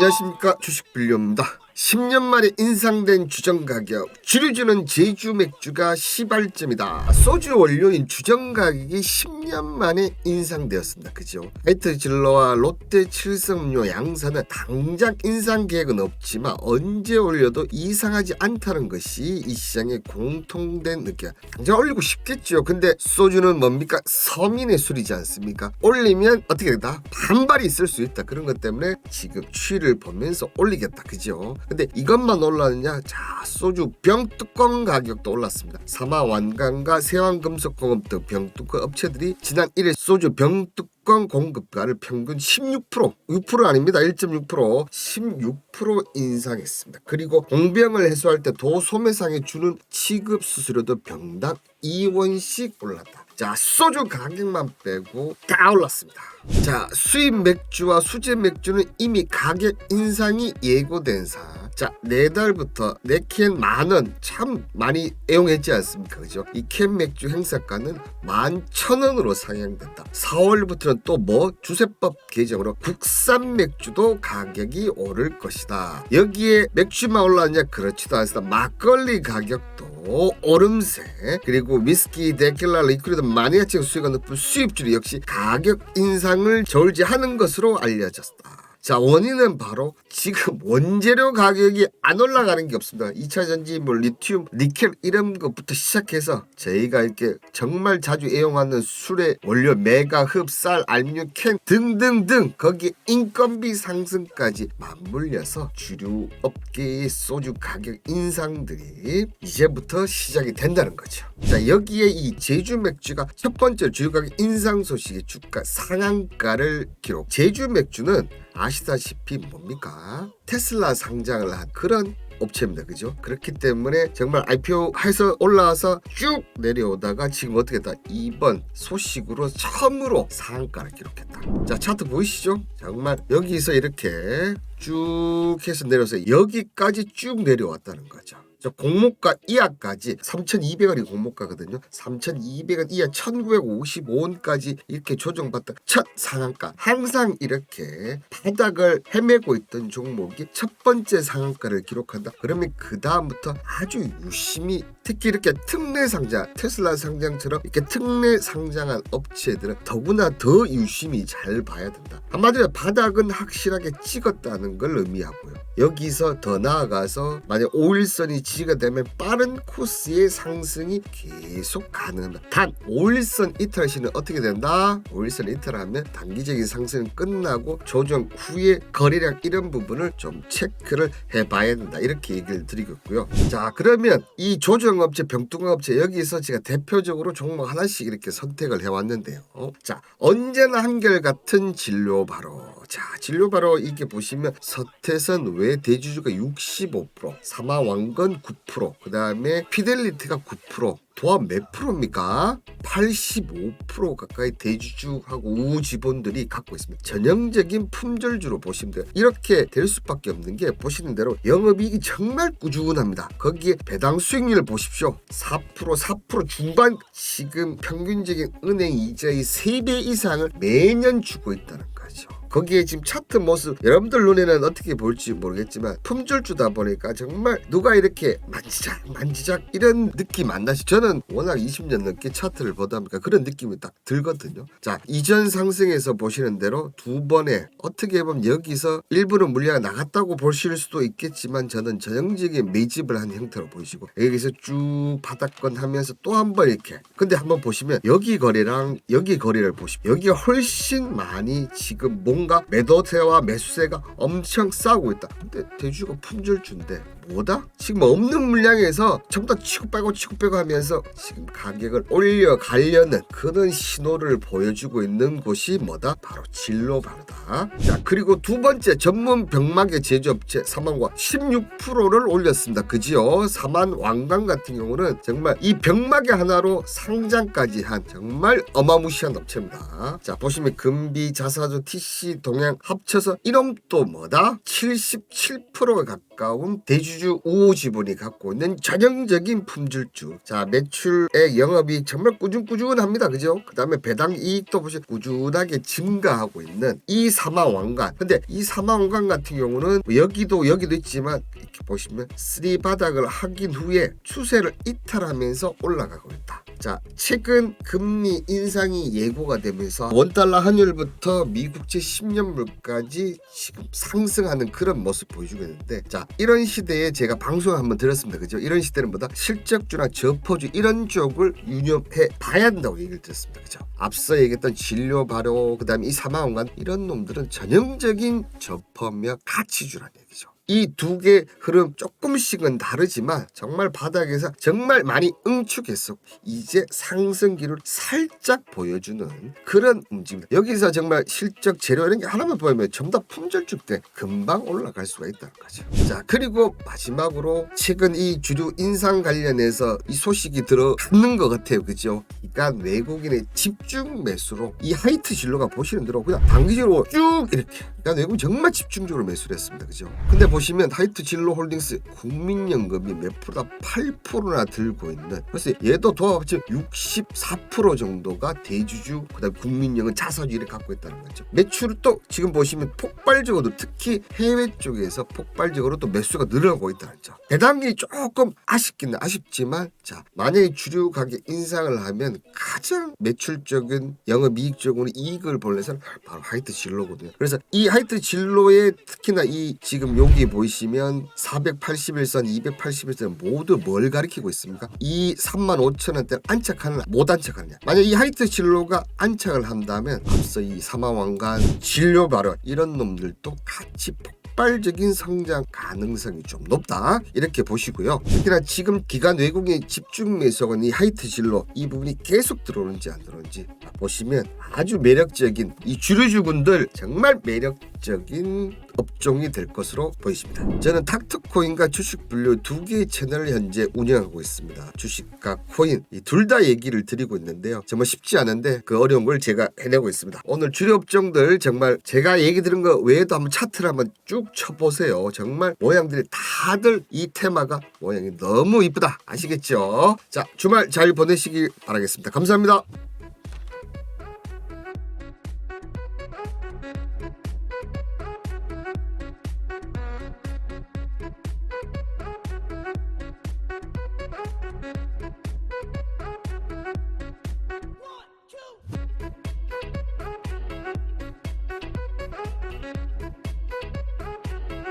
안녕하십니까? 주식빌려입니다 10년 만에 인상된 주정 가격 주류주는 제주 맥주가 시발점이다. 소주 원료인 주정 가격이 10년 만에 인상되었습니다. 그죠? 하이트 진로와 롯데 칠성음료 양사는 당장 인상 계획은 없지만 언제 올려도 이상하지 않다는 것이 이 시장의 공통된 느낌. 당장 올리고 싶겠죠. 근데 소주는 뭡니까? 서민의 술이지 않습니까? 올리면 어떻게 된다? 반발이 있을 수 있다. 그런 것 때문에 지금 추이를 보면서 올리겠다. 그죠 근데 이것만 올랐느냐? 자 소주 병 뚜껑 가격도 올랐습니다. 사마 완강과 세왕금속공업 등 병 뚜껑 업체들이 지난 1일 소주 병 뚜껑 공급가를 평균 16% 6% 아닙니다. 1.6% 16% 인상했습니다. 그리고 공병을 해소할 때 도소매상에 주는 취급 수수료도 병당 2원씩 올랐다 자 소주 가격만 빼고 다 올랐습니다 자 수입 맥주와 수제 맥주는 이미 가격 인상이 예고된 사. 자, 내달부터 네 캔 만원 참 많이 애용했지 않습니까? 그죠? 이 캔 맥주 행사가는 만 천 원으로 상향된다. 4월부터는 또 뭐 주세법 개정으로 국산 맥주도 가격이 오를 것이다. 여기에 맥주만 올랐냐? 그렇지도 않습니다. 막걸리 가격 도 오름세 그리고 위스키, 데킬라, 리퀴드 마니아층 수요가 높은 수입주류 역시 가격 인상을 저울지하는 것으로 알려졌다. 자 원인은 바로 지금 원재료 가격이 안 올라가는 게 없습니다. 2차 전지 뭐 리튬, 니켈 이런 것부터 시작해서 저희가 이렇게 정말 자주 애용하는 술의 원료 메가, 흡 쌀, 알미늄, 캔 등등등 거기 인건비 상승까지 맞물려서 주류 업계의 소주 가격 인상들이 이제부터 시작이 된다는 거죠. 자 여기에 이 제주 맥주가 첫 번째 주요 가격 인상 소식의 주가 상한가를 기록. 제주 맥주는 아시다시피 뭡니까? 테슬라 상장을 한 그런 업체입니다. 그죠? 그렇기 때문에 정말 IPO 해서 올라와서 쭉 내려오다가 지금 어떻게 했다? 이번 소식으로 처음으로 상한가를 기록했다. 자, 차트 보이시죠? 정말 여기서 이렇게 쭉 해서 내려서 여기까지 쭉 내려왔다는 거죠. 저 공모가 이하까지 3,200원이 공모가거든요. 3,200원 이하 1,955원까지 이렇게 조정받다 첫 상한가. 항상 이렇게 바닥을 헤매고 있던 종목이 첫 번째 상한가를 기록한다. 그러면 그 다음부터 아주 유심히 특히 이렇게 특례 상장, 테슬라 상장처럼 이렇게 특례 상장한 업체들은 더구나 더 유심히 잘 봐야 된다. 한마디로 바닥은 확실하게 찍었다는 걸 의미하고요. 여기서 더 나아가서 만약 5일선이 지지가 되면 빠른 코스의 상승이 계속 가능합니다. 단 5일선 이탈 시는 어떻게 된다? 5일선 이탈하면 단기적인 상승은 끝나고 조정 후에 거래량 이런 부분을 좀 체크를 해봐야 된다. 이렇게 얘기를 드리겠고요. 자 그러면 이 조정업체, 병뚜껑업체 여기서 제가 대표적으로 종목 하나씩 이렇게 선택을 해왔는데요. 자 언제나 한결같은 진료 바로 자 진료 바로 이게 보시면 서태선 외 대주주가 65% 사마왕건 9%, 그 다음에 피델리티가 9%, 도합 몇 프로입니까? 85% 가까이 대주주하고 우지본들이 갖고 있습니다. 전형적인 품절주로 보시면 돼요. 이렇게 될 수밖에 없는 게 보시는 대로 영업이익이 정말 꾸준합니다. 거기에 배당 수익률을 보십시오. 4% 4% 중반 지금 평균적인 은행 이자의 3배 이상을 매년 주고 있다는 거죠. 거기에 지금 차트 모습 여러분들 눈에는 어떻게 볼지 모르겠지만 품절주다 보니까 정말 누가 이렇게 만지작 만지작 이런 느낌 안 나시 저는 워낙 20년 넘게 차트를 보다 보니까 그런 느낌이 딱 들거든요. 자 이전 상승에서 보시는 대로 두 번에 어떻게 보면 여기서 일부는 물량이 나갔다고 보실 수도 있겠지만 저는 전형적인 매집을 한 형태로 보이시고 여기서 쭉 바닥권 하면서 또 한 번 이렇게. 근데 한번 보시면 여기 거래랑 여기 거래를 보시면 여기가 훨씬 많이 지금 뭔가 매도세와 매수세가 엄청 싸우고 있다. 근데 대주가 품절주인데 뭐다? 지금 없는 물량에서 전부 다 치고 빼고 치고 빼고 하면서 지금 가격을 올려가려는 그런 신호를 보여주고 있는 곳이 뭐다? 바로 진로 바로다. 자 그리고 두 번째 전문 병마개 제조업체 사만과 16%를 올렸습니다. 그지요? 사만 왕관 같은 경우는 정말 이 병마개 하나로 상장까지 한 정말 어마무시한 업체입니다. 자 보시면 금비, 자사조, TC, 동양 합쳐서 이놈 또 뭐다? 77%가 가까운 대주주 우호지분이 갖고 있는 전형적인 품질주. 자 매출의 영업이 정말 꾸준꾸준합니다. 그죠? 그 다음에 배당 이익도 보시 꾸준하게 증가하고 있는 이 사마왕관. 근데 이 사마왕관 같은 경우는 뭐 여기도 여기도 있지만 이렇게 보시면 쓰리 바닥을 하긴 후에 추세를 이탈하면서 올라가고 있다. 자, 최근 금리 인상이 예고가 되면서 원달러 환율부터 미국제 10년물까지 지금 상승하는 그런 모습 보여주고 있는데 자, 이런 시대에 제가 방송 한번 들었습니다. 그죠? 이런 시대는 보다 실적주나 저포주 이런 쪽을 유념해 봐야 한다고 얘기를 들었습니다. 그죠? 앞서 얘기했던 진료 바로 그다음에 이 사망원관 이런 놈들은 전형적인 저퍼며 가치주라는 얘기죠. 이 두 개 흐름 조금씩은 다르지만 정말 바닥에서 정말 많이 응축했어. 이제 상승기를 살짝 보여주는 그런 움직임. 여기서 정말 실적 재료 이런 게 하나만 보면 전부 다 품절축 때 금방 올라갈 수가 있다는 거죠. 자 그리고 마지막으로 최근 이 주류 인상 관련해서 이 소식이 들어가는 것 같아요. 그죠? 그러니까 외국인의 집중 매수로 이 하이트 진로가 보시는 대로 그냥 단기적으로 쭉 이렇게 그러니까 외국인 정말 집중적으로 매수를 했습니다. 그죠? 근데 보시 면 하이트 진로 홀딩스 국민연금이 몇 프로다 8%나 들고 있는 그래서 얘도 도합치면 64% 정도가 대주주 그다음 국민연금 자사주를 갖고 있다는 거죠. 매출을 또 지금 보시면 폭발적으로 특히 해외 쪽에서 폭발적으로 또 매수가 늘어나고 있다는 점. 배당이 조금 아쉽긴 아쉽지만 자 만약에 주류 가격 인상을 하면 가장 매출적인 영업이익적으로 이익을 벌려서는 바로 하이트 진로거든요. 그래서 이 하이트 진로에 특히나 이 지금 여기 보시면 481선, 281선 모두 뭘 가리키고 있습니까? 이 3만 5천 원대 안착하는 못 안착하느냐? 만약 이 하이트 진로가 안착을 한다면 앞서 이 사마왕관 진료 발언 이런 놈들도 같이 폭 폭발적인 성장 가능성이 좀 높다 이렇게 보시고요. 특히나 지금 기간 외국인 집중 매수건 이 하이트 진로 이 부분이 계속 들어오는지 안 들어오는지 보시면 아주 매력적인 이 주류주군들 정말 매력적인 업종이 될 것으로 보이십니다. 저는 닥터코인과 주식 분류 두 개의 채널을 현재 운영하고 있습니다. 주식과 코인 이 둘 다 얘기를 드리고 있는데요. 정말 쉽지 않은데 그 어려운 걸 제가 해내고 있습니다. 오늘 주류 업종들 정말 제가 얘기 드린 거 외에도 한번 차트를 한번 쭉 쳐보세요. 정말 모양들이 다들 이 테마가 모양이 너무 이쁘다. 아시겠죠? 자 주말 잘 보내시길 바라겠습니다. 감사합니다.